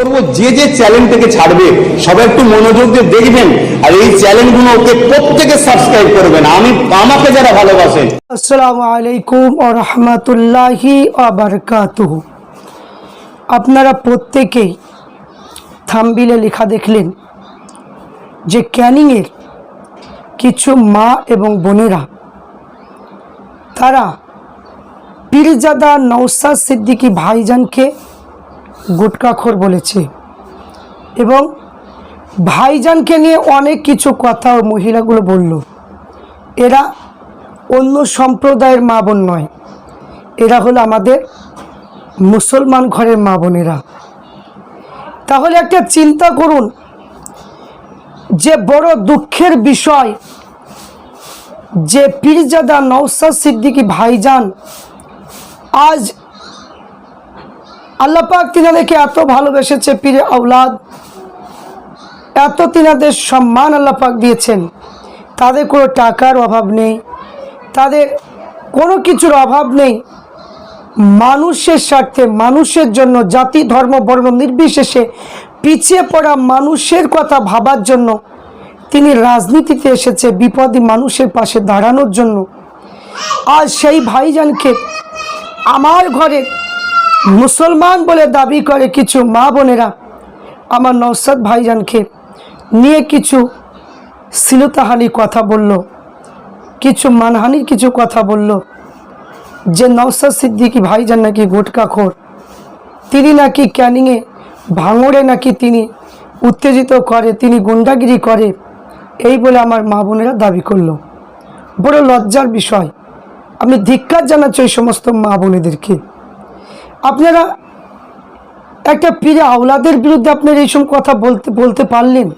অনুরোধ যে যে চ্যানেলটাকে ছাড়বে, সবাই একটু মনোযোগ দিয়ে দেখবেন, আর এই চ্যানেলগুলোকে প্রত্যেকে সাবস্ক্রাইব করবেন। আমি, আমাকে যারা ভালোবাসেন আসসালামু আলাইকুম আপনারা প্রত্যেকেই থামবিলে লেখা দেখলেন যে ক্যানিংয়ের কিছু মা এবং বোনেরা, তারা পীরজাদা নৌসাদ সিদ্দিকী ভাইজানকে গুটকাখোর বলেছে। এবং ভাইজানকে নিয়ে অনেক কিছু কথা মহিলাগুলো বলল। এরা অন্য সম্প্রদায়ের মা বোন নয়। এরা হলো আমাদের মুসলমান ঘরের মা বোনেরা। তাহলে একটা চিন্তা করুন, যে বড় দুঃখের বিষয়, যে পীরজাদা নৌসাদ সিদ্দিকী ভাইজান আজ আল্লাপাক তিনাদেরকে এত ভালোবেসেছে পীরে আউলাদ এত তিনাদের সম্মান আল্লাপাক দিয়েছেন। তাদের কোনো টাকার অভাব নেই। তাদের কোনো কিছুর অভাব নেই। মানুষের স্বার্থে, মানুষের জন্য, জাতি, ধর্ম, বর্ণ নির্বিশেষে পিছিয়ে পড়া মানুষের কথা ভাবার জন্য তিনি রাজনীতিতে এসেছে বিপদী মানুষের পাশে দাঁড়ানোর জন্য। আর সেই ভাইজানকে আমার ঘরে মুসলমান বলে দাবি করে কিছু মা বোনেরা, আমার নৌসাদ ভাইজানকে নিয়ে কিছু শ্লীলতাহানি কথা বলল, কিছু মানহানির কিছু কথা বলল। যে নওসাদ সিদ্দিকি ভাইজান নাকি গোটকাখোর তিনি নাকি ক্যানিংয়ে ভাঙড়ে নাকি তিনি উত্তেজিত করে, তিনি গুন্ডাগিরি করে, এই বলে আমার মা বোনেরা দাবি করল। বড় লজ্জার বিষয়, আমি ধিক্কার জানাচ্ছি ওই সমস্ত মা বোনেদেরকে। আপনারা একটা পীরে আওলাদের বিরুদ্ধে আপনারা এইসব কথা বলতে বলতে পারলেন?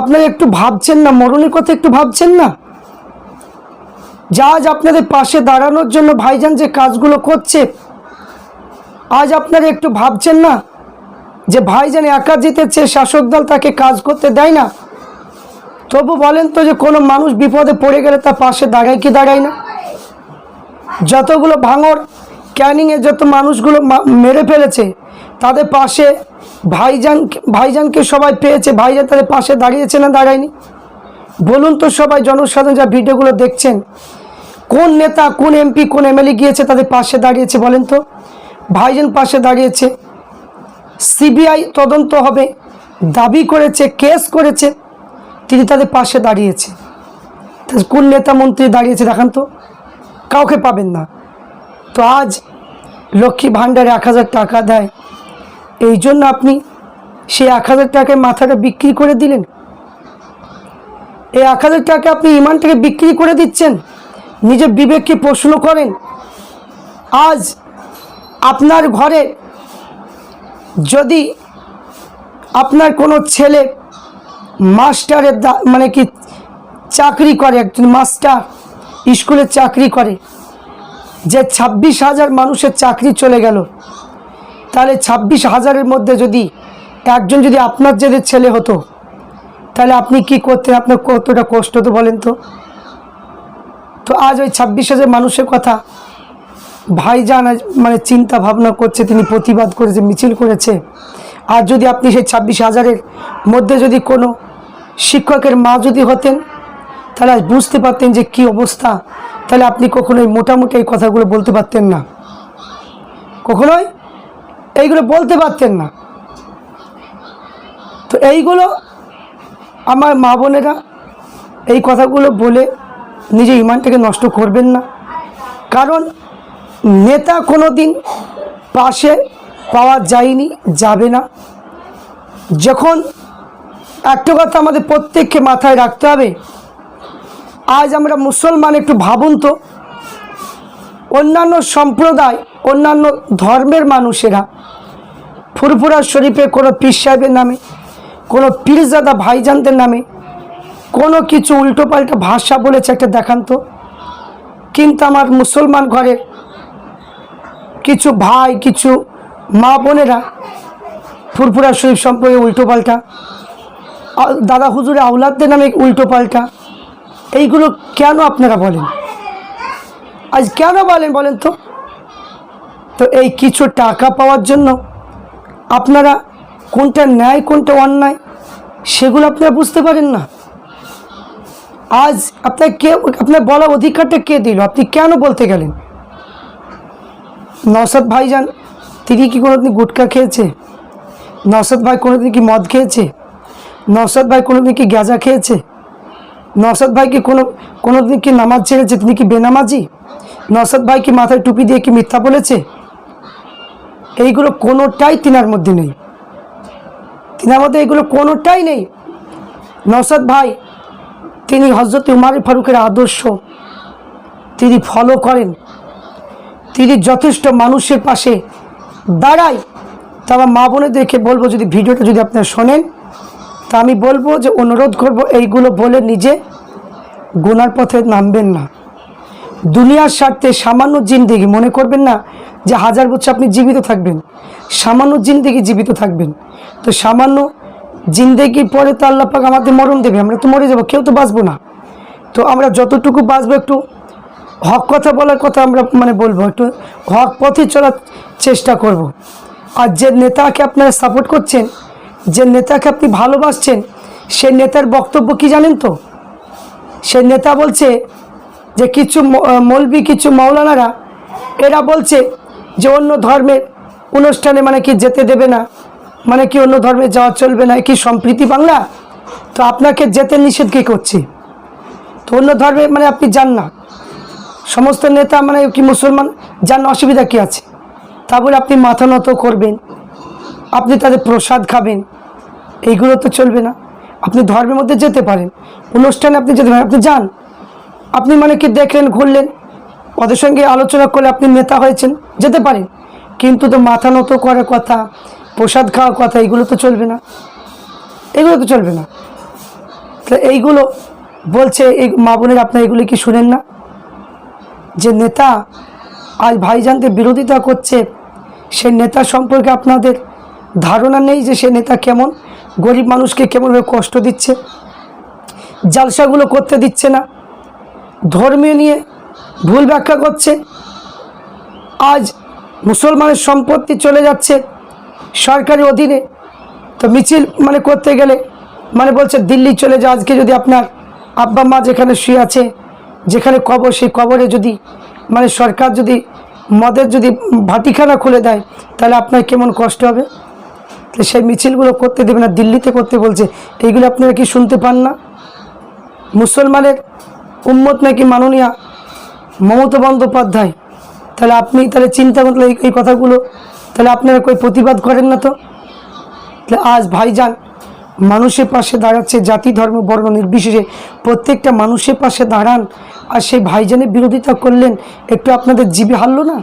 আপনারা একটু ভাবছেন না? মরণের কথা একটু ভাবছেন না? যা আজ আপনাদের পাশে দাঁড়ানোর জন্য ভাইজান যে কাজগুলো করছে, আজ আপনারা একটু ভাবছেন না যে ভাইজান একা জিতেছে, শাসক দল তাকে কাজ করতে দেয় না? তবু বলেন তো যে কোনো মানুষ বিপদে পড়ে গেলে তার পাশে দাঁড়ায় কি দাঁড়ায় না? যতগুলো ভাঙর ক্যানিংয়ে যত মানুষগুলো মেরে ফেলেছে, তাদের পাশে ভাইজান, ভাইজানকে সবাই পেয়েছে। ভাইজান তাদের পাশে দাঁড়িয়েছে না দাঁড়ায়নি? বলুন তো সবাই, জনসাধারণ যা ভিডিওগুলো দেখছেন, কোন নেতা, কোন এমপি, কোন এমএলএ গিয়েছে তাদের পাশে দাঁড়িয়েছে বলেন তো? ভাইজান পাশে দাঁড়িয়েছে। সিবিআই তদন্ত হবে, দাবি করেছে, কেস করেছে, তিনি তাদের পাশে দাঁড়িয়েছে। কোন নেতা মন্ত্রী দাঁড়িয়েছে দেখান তো? কাউকে পাবেন না। তো আজ লক্ষ্মী ভাণ্ডারে এক হাজার টাকা দেয়। এই জন্য আপনি সেই এক হাজার টাকায় মাথাটা বিক্রি করে দিলেন। এই এক হাজার টাকা আপনি ইমানটাকে বিক্রি করে দিচ্ছেন। নিজের বিবেককে প্রশ্ন করেন, আজ আপনার ঘরে যদি আপনার কোনো ছেলে মাস্টারের মানে কি, চাকরি করে, একজন মাস্টার, স্কুলে চাকরি করে যে ছাব্বিশ হাজার মানুষের চাকরি চলে গেল, তাহলে ছাব্বিশ হাজারের মধ্যে যদি একজন যদি আপনার যদি ছেলে হতো, তাহলে আপনি কি করতেন? আপনার কতটা কষ্ট তো বলেন তো? তো আজ ওই ছাব্বিশ হাজার মানুষের কথা ভাইজান মানে চিন্তা ভাবনা করছে, তিনি প্রতিবাদ করেছে, মিছিল করেছে। আর যদি আপনি সেই ছাব্বিশ হাজারের মধ্যে যদি কোনো শিক্ষকের মা যদি হতেন, তাহলে বুঝতে পারতেন যে কি অবস্থা। তাহলে আপনি কখনোই মোটামুটি এই কথাগুলো বলতে পারতেন না। কখনোই? এইগুলো বলতে পারতেন না। তো এইগুলো আমার মা বোনেরা এই কথাগুলো বলে নিজে ইমানটাকে নষ্ট করবেন না। কারণ নেতা কোনো দিন পাশে পাওয়া যায়নি, যাবে না। যখন একটা কথা আমাদের প্রত্যেককে মাথায় রাখতে হবে আজ আমরা মুসলমান একটু ভাবুন তো। অন্যান্য সম্প্রদায়, অন্যান্য ধর্মের মানুষেরা ফুরফুরা শরীফে কোনো পীর সাহেবের নামে, কোনো পীরজাদা ভাইজানদের নামে কোনো কিছু উল্টোপাল্টা ভাষা বলেছে একটা দেখান তো। কিন্তু আমার মুসলমান ঘরের কিছু ভাই, কিছু মা বোনেরা ফুরফুরা শরীফ সম্পর্কে উল্টোপাল্টা দাদা হুজুরে আউলাদদের নামে উল্টোপাল্টা এইগুলো কেন আপনারা বলেন? আজ কেন বলেন বলেন তো? তো এই কিছু টাকা পাওয়ার জন্য আপনারা কোনটা ন্যায়, কোনটা অন্যায়, সেগুলো আপনারা বুঝতে পারেন না। আজ আপনার কে, আপনার বলার অধিকারটা কে দিল? আপনি কেন বলতে গেলেন? নসাদ ভাইজান তিনি কি কোনোদিন গুটকা খেয়েছে? নসাদ ভাই কোনোদিন কি মদ খেয়েছে? নসাদ ভাই কোনোদিন কি গাঁজা খেয়েছে? নসাদ ভাই কি কোনো দিন কি নামাজ ছেড়েছে? তিনি কি বেনামাজি? নসাদ ভাই কি মাথায় টুপি দিয়ে কি মিথ্যা বলেছে? এইগুলো কোনোটাই তিনার মধ্যে নেই। তিনার মধ্যে এগুলো কোনোটাই নেই। নসাদ ভাই, তিনি হজরত উমার ফারুকের আদর্শ। তিনি ফলো করেন। তিনি যথেষ্ট মানুষের পাশে দাঁড়ায়। তা আমার মা বোনেদেরকে বলব যদি ভিডিওটা যদি আপনারা শোনেন তা আমি বলব যে অনুরোধ করব এইগুলো বলে নিজে গুনার পথে নামবেন না। দুনিয়ার স্বার্থে সামান্য জিন্দেগি, মনে করবেন না যে হাজার বছর আপনি জীবিত থাকবেন, সামান্য জিন্দেগি জীবিত থাকবেন। তো সামান্য জিন্দেগির পরে তো আল্লাহ পাক আমাদের মরণ দেবে, আমরা তো মরে যাব, কেউ তো বাঁচবো না। তো আমরা যতটুকু বাঁচবো একটু হক কথা বলার কথা আমরা মানে বলব, একটু হক পথে চলার চেষ্টা করব। আর যে নেতাকে আপনারা সাপোর্ট করছেন যে নেতাকে আপনি ভালোবাসছেন, সে নেতার বক্তব্য কি জানেন তো? সে নেতা বলছে যে কিছু মৌলবি, কিছু মৌলানারা এরা বলছে যে অন্য ধর্মের অনুষ্ঠানে মানে কি যেতে দেবে না মানে কি অন্য ধর্মে যাওয়া চলবে না কি সম্প্রীতি বাংলা? তো আপনাকে যেতে নিষেধ কী করছে? তো অন্য ধর্মে মানে আপনি যান না। সমস্ত নেতা মানে কি মুসলমান, যান, অসুবিধা কি আছে? তা বলে আপনি মাথা নত করবেন। আপনি তাদের প্রসাদ খাবেন, এইগুলো তো চলবে না। আপনি ধর্মের মধ্যে যেতে পারেন, অনুষ্ঠানে আপনি যেতে পারেন, আপনি যান। আপনি মানে কি দেখলেন, ঘুরলেন, ওদের সঙ্গে আলোচনা করলে আপনি নেতা হয়েছেন, যেতে পারেন। কিন্তু তো মাথা নত করার কথা, প্রসাদ খাওয়ার কথা এইগুলো তো চলবে না। এগুলো তো চলবে না। তো এইগুলো বলছে, এই মা বোনের আপনার এগুলি কি শুনেন না? যে নেতা আজ ভাইজানদের বিরোধিতা করছে সেই নেতা সম্পর্কে আপনাদের ধারণা নেই যে সে নেতা কেমন, গরিব মানুষকে কেমনভাবে কষ্ট দিচ্ছে, জালসাগুলো করতে দিচ্ছে না, ধর্মীয় নিয়ে ভুল ব্যাখ্যা করছে, আজ মুসলমানের সম্পত্তি চলে যাচ্ছে সরকারি অধীনে। তো মিছিল মানে করতে গেলে মানে বলছে, দিল্লি চলে যাও আজকে যদি আপনার আব্বা মা যেখানে শুয়ে আছে, যেখানে কবর, সেই কবরে যদি মানে সরকার যদি, মদের যদি ভাটিখানা খুলে দেয়, তাহলে আপনার কেমন কষ্ট হবে? তো সেই মিছিলগুলো করতে দেবে না, দিল্লিতে করতে বলছে, এইগুলো আপনারা কি শুনতে পান না? মুসলমানের উম্মত নাকি মাননীয়া মমতা বন্দ্যোপাধ্যায়? তাহলে আপনি তাহলে চিন্তা করলে এই- এই কথাগুলো, তাহলে আপনারা কই প্রতিবাদ করেন না তো? তাহলে আজ ভাইজান মানুষের পাশে দাঁড়াচ্ছে জাতি, ধর্ম, বর্ণ নির্বিশেষে প্রত্যেকটা মানুষের পাশে দাঁড়ান আর সেই ভাইজানের বিরোধিতা করলেন, একটু আপনাদের জীবে হারল না?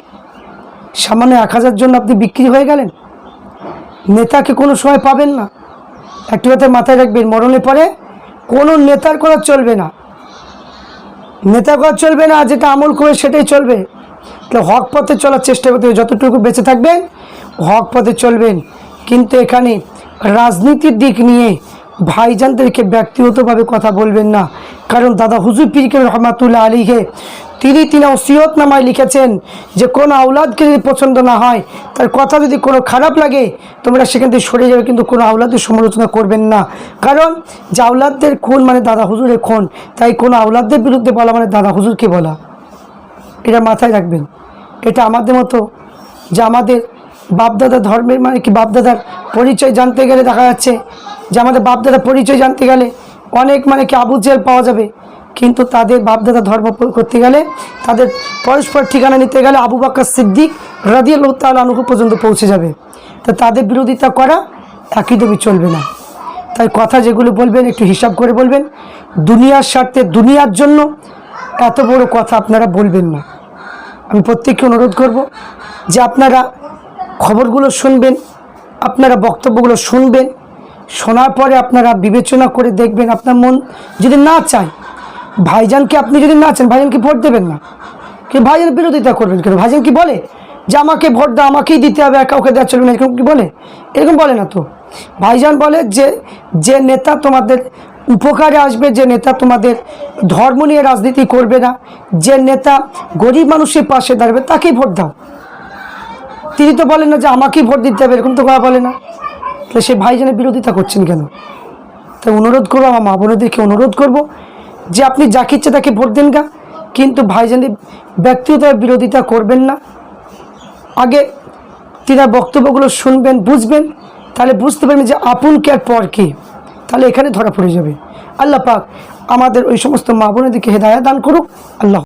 সামান্য এক হাজার জন্য আপনি বিক্রি হয়ে গেলেন? নেতাকে কোনো সময় পাবেন না। একটি কথা মাথায় রাখবেন মরণে পরে কোনো নেতার করা চলবে না। নেতা করা চলবে না, যেটা আমল করে সেটাই চলবে। তো হক পথে চলার চেষ্টা করতে হবে, যতটুকু বেঁচে থাকবেন, হক পথে চলবেন। কিন্তু এখানে রাজনীতির দিক নিয়ে ভাইজানদেরকে ব্যক্তিগতভাবে কথা বলবেন না। কারণ দাদা হুজুর পীরকে রহমাতুল্লাহ আলীকে তিনি তিনি ওসিয়ত নামায় লিখেছেন যে, কোনো আউলাদকে যদি পছন্দ না হয়, তার কথা যদি কোনো খারাপ লাগে, তোমরা সেখান থেকে সরে যাবে, কিন্তু কোনো আউলাদের সমালোচনা করবেন না। কারণ যে আউলাদদের খুন মানে দাদা হুজুরের খুন, তাই কোনো আউলাদদের বিরুদ্ধে বলা মানে দাদা হুজুরকে বলা। এটা মাথায় রাখবেন। এটা আমাদের মতো যে আমাদের বাপদাদা ধর্মের মানে কি বাপদাদার পরিচয় জানতে গেলে দেখা যাচ্ছে যে আমাদের বাপদাদার পরিচয় জানতে গেলে অনেক মানে কি আবু জেল পাওয়া যাবে। কিন্তু তাদের বাপদাদা ধর্ম করতে গেলে তাদের পরস্পর ঠিকানা নিতে গেলে আবু বাক্কর সিদ্দিক রাদিয়াল্লাহু তাআলা আনহু পর্যন্ত পৌঁছে যাবে। তো তাদের বিরোধিতা করা একদমই চলবে না। তাই কথা যেগুলো বলবেন, একটু হিসাব করে বলবেন। দুনিয়ার স্বার্থে, দুনিয়ার জন্য এত বড় কথা আপনারা বলবেন না। আমি প্রত্যেককে অনুরোধ করব যে আপনারা খবরগুলো শুনবেন, আপনারা বক্তব্যগুলো শুনবেন, শোনার পরে আপনারা বিবেচনা করে দেখবেন আপনার মন যদি না চায়, ভাইজানকে আপনি যদি না চান, ভাইজানকে ভোট দেবেন না। কি ভাইজান বিরোধিতা করবেন কেন? ভাইজান কি বলে যে আমাকে ভোট দাও, আমাকেই দিতে হবে আর কাউকে দেওয়া চলবে না, এরকম কি বলে? এরকম বলে না তো। ভাইজান বলে যে যে নেতা তোমাদের উপকারে আসবে, যে নেতা তোমাদের ধর্ম নিয়ে রাজনীতি করবে না, যে নেতা গরিব মানুষের পাশে দাঁড়াবে, তাকেই ভোট দাও। তিনি তো বলেন না যে আমাকেই ভোট দিতে হবে, এরকম তো করা বলে না? তাহলে সে ভাইজানের বিরোধিতা করছেন কেন? তাই অনুরোধ করব, আমার মা বোনদেরকে অনুরোধ করব যে আপনি যাকে ইচ্ছে তাকে ভোট দেন গা, কিন্তু ভাইজানের ব্যক্তিগত বিরোধিতা করবেন না। আগে তিনার বক্তব্যগুলো শুনবেন, বুঝবেন, তাহলে বুঝতে পারবেন যে আপন কে আর পর কে। তাহলে এখানে ধরা পড়ে যাবে। আল্লাহ পাক আমাদের ওই সমস্ত মা বোনেদেরকে হেদায়া দান করুক। আল্লাহ